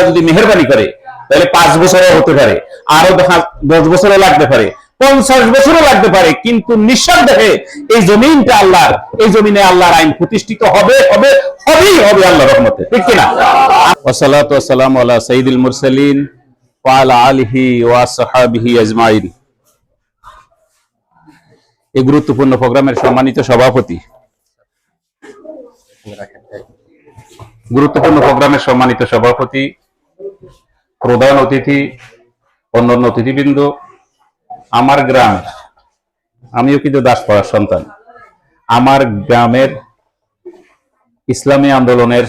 আল্লাহ যদি মেহরবানি করে, তাহলে পাঁচ বছরও হতে পারে আরও দশ বছরও লাগতে পারে, পঞ্চাশ বছরও লাগতে পারে, কিন্তু নিঃসন্দেহে এই জমিনটা আল্লাহর, এই জমিনে আল্লাহর আইন প্রতিষ্ঠিত হবে হবে, হবেই হবে আল্লাহ রহমতে, ঠিক কিনা? ওয়াসালাতু ওয়াসালামু আলা সাইয়্যিদিল মুরসালিন ওয়া আলা আলিহি আজমাইন। এই গুরুত্বপূর্ণ প্রোগ্রামের সম্মানিত সভাপতি। গুরুত্বপূর্ণ প্রোগ্রামের সম্মানিত সভাপতি প্রধান অতিথি অন্যান্য অতিথিবৃন্দ আমার গ্রামের আমিও কিন্তু দাস দাসপাড়ার সন্তান আমার গ্রামের ইসলামী আন্দোলনের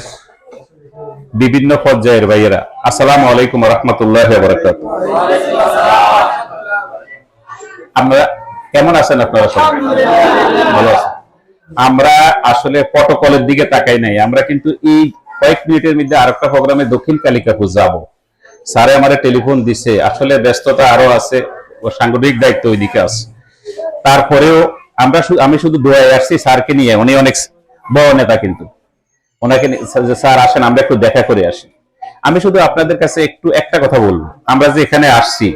বিভিন্ন পর্যায়ের ভাইয়েরা আসসালামু আলাইকুম রহমতুল্লাহ আমরা কেমন আছেন আপনারা সবাই? ভালো আছেন? আমরা আসলে প্রটোকলের দিকে তাকাই নাই আমরা কিন্তু এই কয়েক মিনিটের মধ্যে আরেকটা প্রোগ্রামে দক্ষিণ কালিকাপুর যাব। স্যারে আমাদের টেলিফোন দিছে। আসলে ব্যস্ততা আরও আছে, ও সাংগঠনিক দায়িত্ব ওইদিকে আছে। তারপরেও আমরা আমি শুধু দোয়ায় আসছি স্যারকে নিয়ে, উনি অনেক বড় নেতা কিন্তু। ওনাকে স্যার আসেন, আমরা একটু দেখা করে আসি। আমি শুধু আপনাদের কাছে একটু একটা কথা বলব। আমরা যে এখানে আসছি,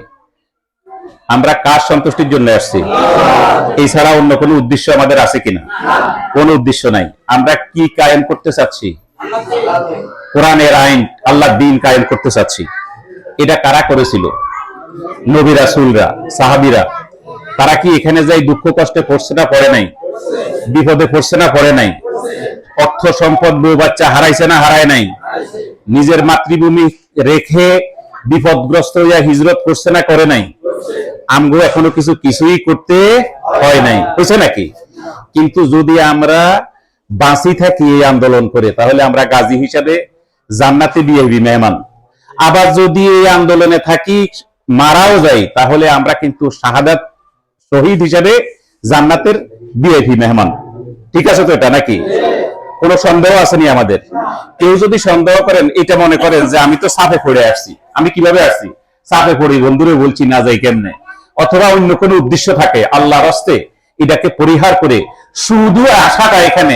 আমরা কার সন্তুষ্টির জন্য আসছি? এছাড়া অন্য কোনো উদ্দেশ্য আমাদের আছে কিনা? কোন উদ্দেশ্য নাই। আমরা কি কায়েম করতে চাচ্ছি? কোরআনের আইন আল্লাহ দিন কায়েম করতে চাচ্ছি। এটা কারা করেছিল? নবী রাসূলরা, সাহাবীরা। তারা কি এখানে যাই দুঃখ কষ্টে পড়ছে না পড়ে নাই? বিপদে পড়ছে না পড়ে নাই? অর্থ সম্পদ বউ বাচ্চা হারাইছে না হারায় নাই? নিজের মাতৃভূমি রেখে বিপদগ্রস্ত হইয়া হিজরত করছে না করে নাই? আমগো এখনও কিছু কিছুই করতে হয় নাই। বুঝছে নাকি? কিন্তু যদি আমরা বাঁচি থাকি এই আন্দোলন করে, তাহলে আমরা গাজী হিসাবে জান্নাতে বিএবি মেহমান। আবার যদি এই আন্দোলনে থাকি, মারাও যাই তাহলে আমরা কিন্তু শাহাদাত শহীদ হিসাবে জান্নাতের বিএপি মেহমান। ঠিক আছে তো এটা নাকি? কোনো সন্দেহ আসেনি আমাদের? কেউ যদি সন্দেহ করেন, এটা মনে করেন যে আমি তো সাফে পড়ে আসছি। আমি কীভাবে আসছি? সাফে পড়ি, বন্ধুরে বলছি, না যাই কেমনে? অথবা অন্য কোনো উদ্দেশ্য থাকে, আল্লাহর হস্তে এটাকে পরিহার করে, শুধু আশাটা এখানে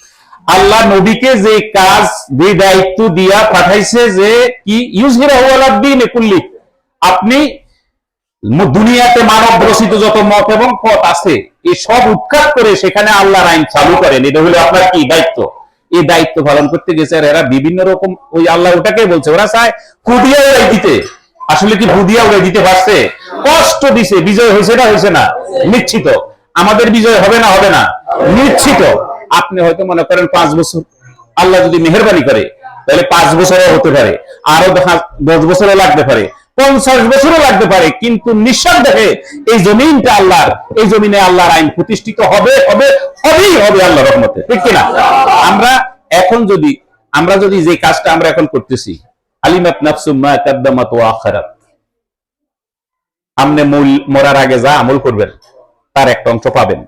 আল্লাহ নবীকে যে কাজ, যে দায়িত্ব দিয়া পাঠাইছে যে কি? ইউজহিরাহু আলা দ্বীনি কুল্লি। আপনি দুনিয়াতে মানব রচিত যত মত এবং পথ আছে এই সব উৎখাত করে সেখানে আল্লাহর আইন চালু করেন। এটা হলো আপনার কি দায়িত্ব? এই দায়িত্ব পালন করতে গেছে আর এরা বিভিন্ন রকম ওই আল্লাহ ওটাকে বলছে। ওরা চায় ফুদিয়া উড়াই দিতে। আসলে কি ভুদিয়া উড়াই দিতে পারছে? কষ্ট দিছে। বিজয় হয়েছে না হয়েছে না। নিশ্চিত। আমাদের বিজয় হবে না হবে না। নিশ্চিত। আপনি হয়তো মনে করেন পাঁচ বছর। আল্লাহ যদি মেহরবানি করে, তাহলে পাঁচ বছরও হতে পারে। আরও দশ বছরও লাগতে পারে, পঞ্চাশ বছরও লাগতে পারে, কিন্তু নিঃসন্দেহে এই জমিনটা আল্লাহর, এই জমিনে আল্লাহর আইন প্রতিষ্ঠিত হবে হবে, হবেই হবে আল্লাহ রহমতে। ঠিক কিনা আমরা এখন যদি, আমরা যদি যে কাজটা আমরা এখন করতেছি, আলিমাত নাফসুম মা কাদ্দামাত ওয়া আখারাত। আপনি মূল, মরার আগে যা আমল করবেন, তার একটা অংশ পাবেন।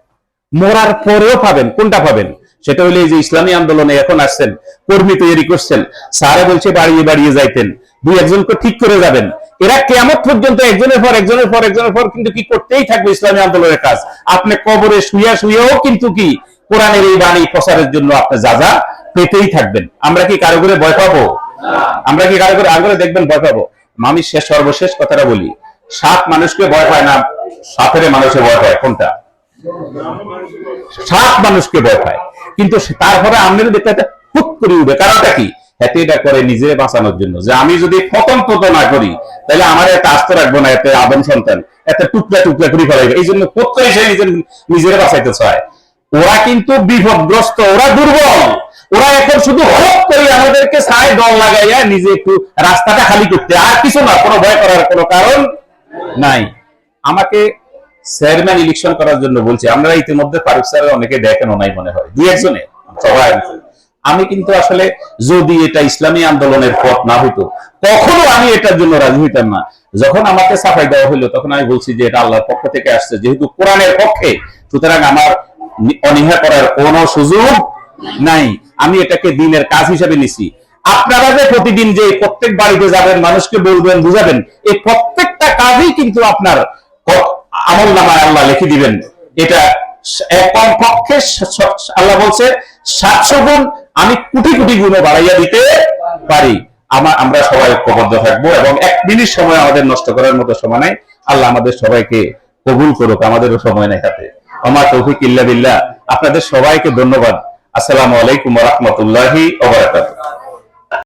মরার পরেও পাবেন, কোনটা পাবেন? সেটা এই যে ইসলামী আন্দোলনে এখন আসছেন, কর্মী তৈরি করছেন, স্যারে বলছে বাড়িয়ে বাড়িয়ে যাইতেন, দুই একজনকে ঠিক করে যাবেন। এরা কেমন পর্যন্ত একজনের পর একজনের পর একজনের পর কিন্তু কি করতেই থাকবে ইসলামী আন্দোলনের কাজ? আপনি কবরে শুইয়া শুয়েও কিন্তু কি কোরআনের এই বাণী প্রচারের জন্য আপনি যা যা পেতেই থাকবেন। আমরা কি কারও করে ভয় পাবো? আমরা কি কারও করে আগ্রহে দেখবেন ভয় পাবো? আমি শেষ সর্বশেষ কথাটা বলি, সাত মানুষকে ভয় পায় না, সাতের মানুষে ভয় পায়, কোনটা? সাত মানুষকে ভয় পায়। কিন্তু তারপরে আমনের দেখতে হুক করে উঠবে কারণটা কি? এতে এটা করে নিজের বাঁচানোর জন্য। যে আমি যদি পতন পতন না করি, তাহলে আমার এত আস্ত রাখব না এতে আদম সন্তান এত টুকরা টুকরা করে ফেলাইবে এই জন্য প্রত্যয় সে নিজের নিজের বাঁচাইতে চায়। ওরা কিন্তু বিপদগ্রস্ত, ওরা দুর্বল। ওরা এখন শুধু হক করে আমাদেরকে ছায় দল লাগাইয়া নিজে একটু রাস্তাটা খালি করতে। আর কিছু না, কোনো ভয় করার কোনো কারণ নাই। আমাকে চেয়ারম্যান ইলেকশন করার জন্য বলছে আমরা ইতিমধ্যে ফারুক স্যারের অনেকে দেখেন নাই মনে হয়, দুই একজনে, সবাই আমি কিন্তু আসলে যদি এটা ইসলামী আন্দোলনের পথ না হইতো, কখনো আমি এটার জন্য রাজি হইতাম না। যখন আমাকে সাফাই দেওয়া হইল, তখন আমি বলছি যে এটা আল্লাহর পক্ষ থেকে আসছে, যেহেতু কোরআনের পক্ষে, সুতরাং আমার অনীহা করার কোনো সুযোগ নাই। আমি এটাকে দিনের কাজ হিসেবে নিছি। আপনারা যে প্রতিদিন যে প্রত্যেক বাড়িতে যাবেন, মানুষকে বলবেন, বুঝাবেন, এই প্রত্যেকটা কাজই কিন্তু আপনার আমল নামায় আল্লাহ লিখে দিবেন। এটা কমপক্ষে আল্লাহ বলছে, সাতশো গুণ আমি কোটি কোটি গুণও বাড়াইয়া দিতে পারি। আমার আমরা সবাই ঐক্যবদ্ধ থাকব এবং এক মিনিট সময় আমাদের নষ্ট করার মতো সময় নাই। আল্লাহ আমাদের সবাইকে কবুল করুক, আমাদেরও সময় নেই হাতে। আমার তৌফিক ইল্লা বিল্লাহ। আপনাদের সবাইকে ধন্যবাদ। আসসালামু আলাইকুম রহমতুল্লাহি ওবারাকাতুহ